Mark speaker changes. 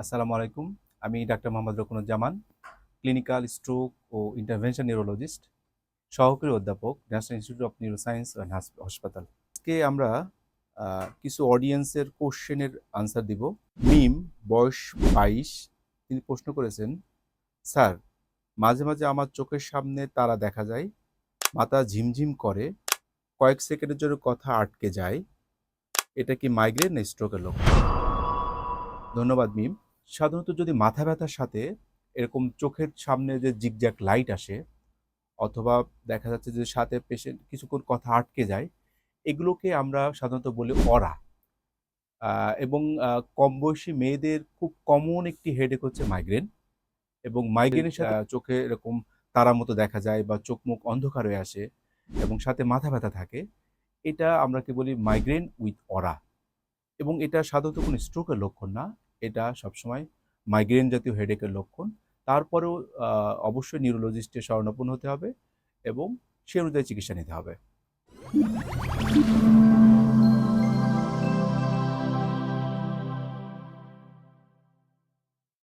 Speaker 1: আসসালামু আলাইকুম। আমি doctor Mohammad Rokunuzzaman, clinical stroke ও ইন্টারভেনশন নিউরোলজিস্ট, সহকারী অধ্যাপক, National Institute of Neuroscience and হাসপাতাল। আজকে আমরা কিছু অডিয়েন্সের কোশ্চেনের আনসার দিব। মিম, বয়স বাইশ, তিনি প্রশ্ন করেছেন, স্যার, মাঝে মাঝে আমার চোখের সামনে তারা দেখা যায়, মাথা ঝিমঝিম করে, কয়েক সেকেন্ডের জন্য কথা আটকে যায়, এটা কি মাইগ্রেন না স্ট্রোকের লক্ষণ? ধন্যবাদ, মিম। সাধারণত যদি মাথা ব্যথার সাথে এরকম চোখের সামনে যে জিগজ্যাক লাইট আসে অথবা দেখা যাচ্ছে যে সাথে পেশেন্ট কিছুক্ষণ কথা আটকে যায় এগুলোকে আমরা সাধারণত বলি অরা। আহ, এবং কম বয়সী মেয়েদের খুব কমন একটি হেডেক হচ্ছে মাইগ্রেন এবং মাইগ্রেনের সাথে চোখে এরকম তারা মতো দেখা যায় বা চোখ মুখ অন্ধকার হয়ে আসে এবং সাথে মাথা ব্যথা থাকে এটা আমরা কি বলি মাইগ্রেন উইথ অরা। এবং এটা সাধারণত কোনো স্ট্রোকের লক্ষণ না এটা সবসময় মাইগ্রেন জাতীয় হেডেকের লক্ষণ। তারপরেও অবশ্যই নিউরোলজিস্টের শরণাপন্ন হতে হবে এবং সে অনুযায়ী চিকিৎসা নিতে হবে।